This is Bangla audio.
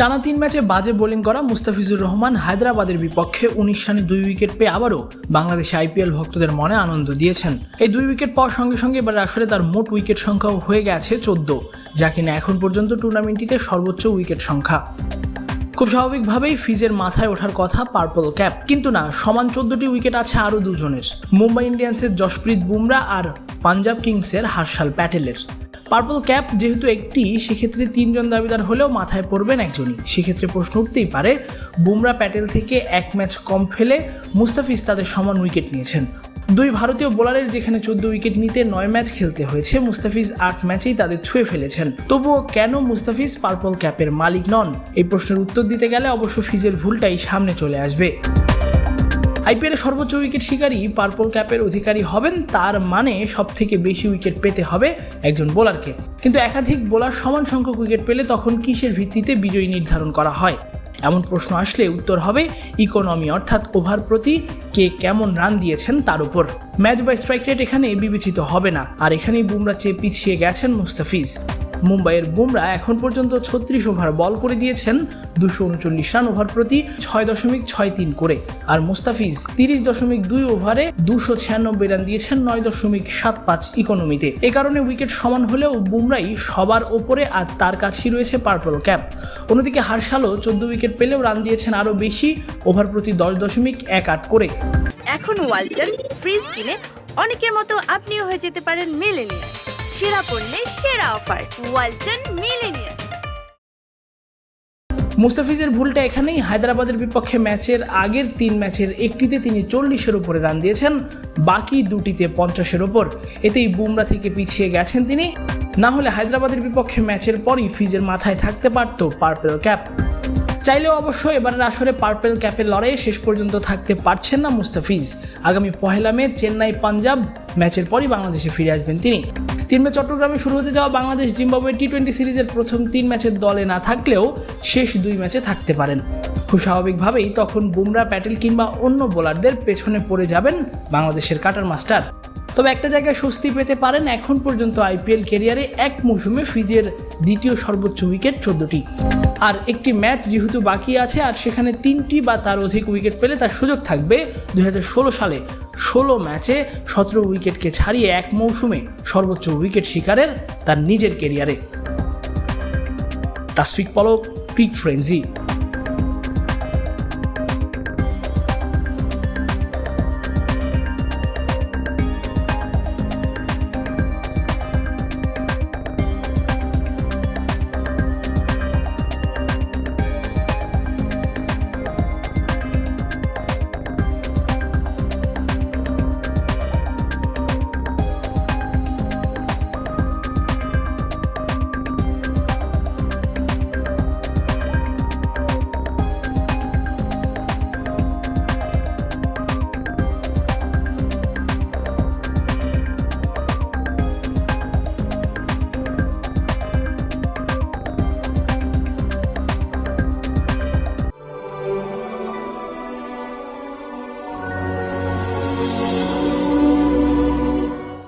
টানা তিন ম্যাচে বাজে বোলিং করা মুস্তাফিজুর রহমান হায়দ্রাবাদের বিপক্ষে উনিশ রানে দুই উইকেট পেয়ে আবারও বাংলাদেশে আইপিএল ভক্তদের মনে আনন্দ দিয়েছেন। এই দুই উইকেট পাওয়ার সঙ্গে সঙ্গে এবার আসলে তার মোট উইকেট সংখ্যাও হয়ে গেছে চোদ্দ, যা কিনা এখন পর্যন্ত টুর্নামেন্টটিতে সর্বোচ্চ উইকেট সংখ্যা। খুব স্বাভাবিকভাবেই ফিজের মাথায় ওঠার কথা পার্পল ক্যাপ। কিন্তু না, সমান চোদ্দটি উইকেট আছে আরও দুজনের। মুম্বাই ইন্ডিয়ান্সের জশপ্রীত বুমরা আর পাঞ্জাব কিংসের হার্ষাল প্যাটেলের। পার্পল ক্যাপ যেহেতু একটি, সেক্ষেত্রে তিনজন দাবিদার হলেও মাথায় পড়বেন একজনই। সেক্ষেত্রে প্রশ্ন উঠতেই পারে, বুমরা প্যাটেল থেকে এক ম্যাচ কম ফেলে মুস্তাফিজ তাদের সমান উইকেট নিয়েছেন। দুই ভারতীয় বোলারের যেখানে চোদ্দ উইকেট নিতে নয় ম্যাচ খেলতে হয়েছে, মুস্তাফিজ আট ম্যাচেই তাদের ছুঁয়ে ফেলেছেন। তবুও কেন মুস্তাফিজ পার্পল ক্যাপের মালিক নন? এই প্রশ্নের উত্তর দিতে গেলে অবশ্য ফিজের ভুলটাই সামনে চলে আসবে। আইপিএলের সর্বোচ্চ উইকেট শিকারী পার্পল ক্যাপের অধিকারী হবেন, তার মানে সব থেকে বেশি উইকেট পেতে হবে একজন বোলারকে। কিন্তু একাধিক বোলার সমান সংখ্যক উইকেট পেলে তখন কিসের ভিত্তিতে বিজয়ী নির্ধারণ করা হয়? এমন প্রশ্ন আসলে উত্তর হবে ইকোনমি, অর্থাৎ ওভার প্রতি কে কেমন রান দিয়েছেন তার উপর। ম্যাচ বাই স্ট্রাইক রেট এখানে বিবেচিত হবে না, আর এখানেই বুমরা চেয়ে পিছিয়ে গেছেন মুস্তাফিজ। মুম্বাইয়ের বুমরা এখন পর্যন্ত ছত্রিশ ওভার বল করে দিয়েছেন দুশো উনচল্লিশ রান ওভার প্রতি ছয় দশমিক ছয় তিন করে। আর মুস্তাফিজ তিরিশ দশমিক দুই ওভারে দুশো ছিয়ানব্বই রান দিয়েছেন নয় দশমিক সাত পাঁচ ইকোনমিতে। এ কারণে উইকেট সমান হলেও বুমরাই সবার ওপরে আর তার কাছেই রয়েছে পার্পল ক্যাপ অন্যদিকে হারশালও চোদ্দ উইকেট পেলেও রান দিয়েছেন আরও বেশি, ওভার প্রতি দশ দশমিক এক আট করে। এখন ওয়ালটন ফ্রিজ কিনে অনেকের মতো আপনিও হয়ে যেতে পারেন মিলেনিয়ার সেরা সেরা অফার, ওয়ালটন মিলেনিয়ার মুস্তাফিজের ভুলটা এখানেই। হায়দ্রাবাদের বিপক্ষে ম্যাচের আগের তিন ম্যাচের একটিতে তিনি চল্লিশের উপরে রান দিয়েছেন, বাকি দুটিতে পঞ্চাশের ওপর এতেই বুমরা থেকে পিছিয়ে গেছেন তিনি। না হলে হায়দ্রাবাদের বিপক্ষে ম্যাচের পরই ফিজের মাথায় থাকতে পারত পার্পেল ক্যাপ। চাইলেও অবশ্য এবারের আসরে পার্পেল ক্যাপের লড়াইয়ে শেষ পর্যন্ত থাকতে পারছেন না মুস্তাফিজ। আগামী পহেলা মে চেন্নাই, পাঞ্জাব ম্যাচের পরই বাংলাদেশে ফিরে আসবেন তিনি। তিন ম্যাচ চট্টগ্রামে শুরু হতে যাওয়া বাংলাদেশ জিম্বাবুয়ে টি টোয়েন্টি সিরিজের প্রথম তিন ম্যাচের দলে না থাকলেও শেষ দুই ম্যাচে থাকতে পারেন। খুব স্বাভাবিকভাবেই তখন বুমরা, প্যাটেল কিংবা অন্য বোলারদের পেছনে পড়ে যাবেন বাংলাদেশের কাটার মাস্টার। তবে একটা জায়গায় স্বস্তি পেতে পারেন এখন পর্যন্ত আইপিএল কেরিয়ারে এক মৌসুমে ফিজের দ্বিতীয় সর্বোচ্চ উইকেট চোদ্দটি। আর একটি ম্যাচ যেহেতু বাকি আছে, আর সেখানে তিনটি বা তার অধিক উইকেট পেলে তার সুযোগ থাকবে। দুই হাজার ষোলো সালে ষোলো ম্যাচে সতেরো উইকেটকে ছাড়িয়ে এক মৌসুমে সর্বোচ্চ উইকেট শিকারের তার নিজের কেরিয়ারে তাসফিক পলক ক্রিক ফ্রেন্সি।